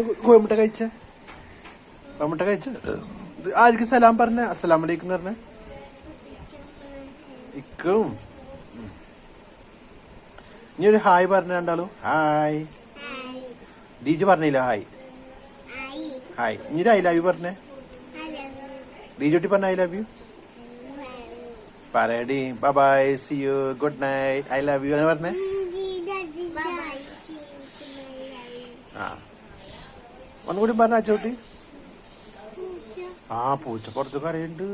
കോയമുട്ട കഴിച്ച? കോയമുട്ട കഴിച്ച? ആർക്ക് സലാം പറഞ്ഞ? അസ്സലാം വലൈക്കും പറഞ്ഞ. ഇക്കും. ഇനി ഒരു ഹായ് പറഞ്ഞ രണ്ടാളും. ഹായ്. ദീജു പറഞ്ഞില്ല ഹായ്? ഹായ്. ഇനി ഒരു ഐ ലവ് യു പറഞ്ഞേ. ദീജുട്ടി പറഞ്ഞ ഐ ലവ് യു? പറയടി. Bye see you good night. I love you. എന്ന് പറഞ്ഞേ. ആ. ഒന്നുകൂടി പറഞ്ഞ അച്ചോട്ടി ആ പൂച്ച പുറത്ത് കരയുണ്ട്.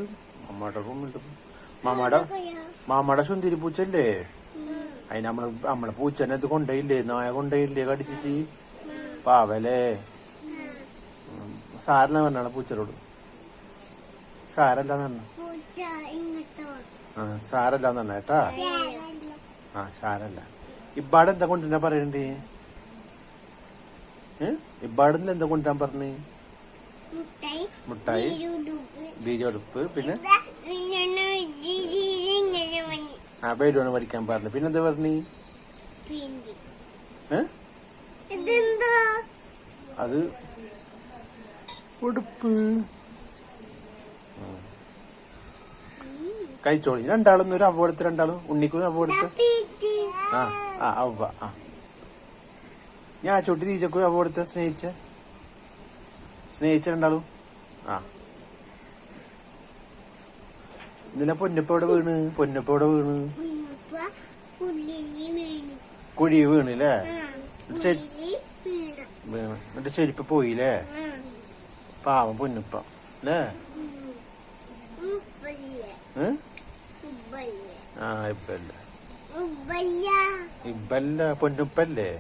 മമ്മയുടെ റൂമിൽ മാമയുടെ മാമയുടെ സുന്ദരി പൂച്ചല്ലേ? അതിന് നമ്മൾ നമ്മളെ പൂച്ചനെ ഇത് കൊണ്ടേയില്ലേ? നായ കൊണ്ടേയില്ലേ കടിച്ചിട്ട്? പാവലേ. സാരല്ല പറഞ്ഞാണ് പൂച്ചനോട്. സാരല്ലാന്ന് പറഞ്ഞു. ആ സാരല്ലാന്ന് പറഞ്ഞ കേട്ടാ? ആ സാരല്ല. ഇബ്ബാട് എന്താ കൊണ്ടുവരാൻ പറയണ്ടേ ഏ? ഇബ്ബാടിന്ന് എന്താ കൊണ്ടുവരാൻ പറഞ്ഞു? മുട്ടായി ബീജോടുപ്പ് പിന്നെ? ആ ബേഡോണ് പഠിക്കാൻ പറഞ്ഞു. പിന്നെ എന്താ പറഞ്ഞു? അത് ഉടുപ്പ്. കഴിച്ചോളി. രണ്ടാളും ഒരു അപകടത്തിൽ രണ്ടാളും. ഉണ്ണിക്കും അവ ആ ആ അവ ആ. ഞാൻ ചുട്ടി തീച്ചക്കൂടി അവ എടുത്ത് സ്നേഹിച്ച. സ്നേഹിച്ച രണ്ടാളും ആ. ഇതിനെ പൊന്നപ്പ ഇവിടെ വീണ്? പൊന്നപ്പ ഇവിടെ വീണ്? കുഴി വീണില്ലേ? ആ വീണു. എന്നിട്ട് ചെരുപ്പ് പോയില്ലേ? പാവ പൊന്നപ്പ. അല്ലേ ആ ഇപ്പല്ല. ഇപ്പല്ല പൊന്നുപ്പല്ലേ?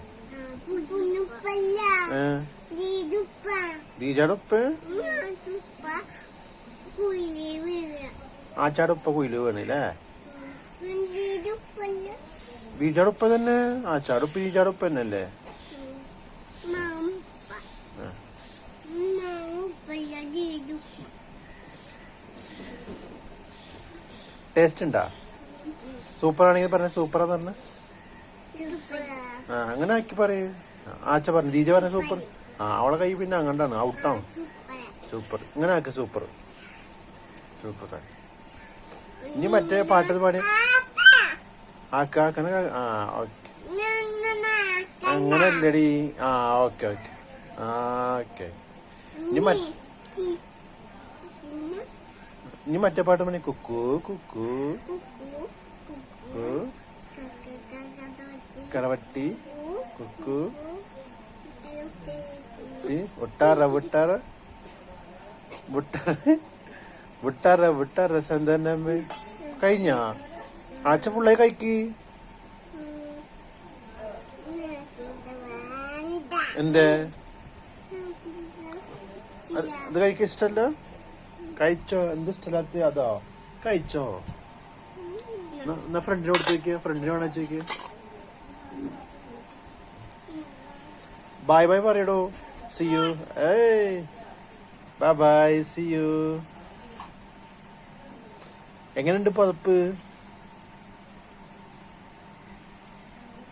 ഉപ്പ കുയിൽ വീണില്ലേ ദീദുപ്പല്ല ദീജാടുപ്പ തന്നെ ആച്ചാടുപ്പ് ദീജാടുപ്പ് തന്നെ അല്ലേ മാമുപ്പ ആ. മാമുപ്പല്ല ദീദു ടേസ്റ്റ് ഉണ്ടാ? സൂപ്പർ ആണെങ്കിൽ പറഞ്ഞ സൂപ്പറാന്ന് പറഞ്ഞ. അങ്ങനെ ആക്കി പറയേ. ആച്ച പറഞ്ഞു ദീജ പറഞ്ഞ സൂപ്പർ. ആ അവളെ കൈ പിന്നെ അങ്ങോട്ടാണ് ഔട്ടാണ്. സൂപ്പർ. ഇങ്ങനെ ആക്ക സൂപ്പർ. സൂപ്പർ ഇനി മറ്റേ പാട്ട് പാടി ആക്ക ആക്കണ ആ ഓക്കെ. അങ്ങനെ അല്ലടി ആ ഓക്കെ ഓക്കെ. ആ ഓക്കെ. ഇനി ഇനി മറ്റേ പാട്ട് കുക്കു കുക്കു. കുക്കു. കടവട്ടി. കുക്കു. ഒട്ടാറ വിട്ടാറ വിട്ടാറ വിട്ടാറ വിട്ടാറ സന്താനമ്മ കഴിഞ്ഞ ആച്ച പിള്ളേ കഴിക്ക് എന്തേ അത് കഴിക്കാൻ ഇഷ്ടല്ല കഴിച്ചോ എന്ത് ഇഷ്ടമില്ലാത്ത അതോ കഴിച്ചോ എന്നാ- ഫ്രണ്ടിനെ ഫ്രണ്ടിനോട് ചോദിക്കുക ഫ്രണ്ടിനെ വേണോ ചോദിക്കുക ബൈ ബൈ പറയടോ see you. Hey. Bye bye. See you. എങ്ങനെയുണ്ട് പതപ്പ്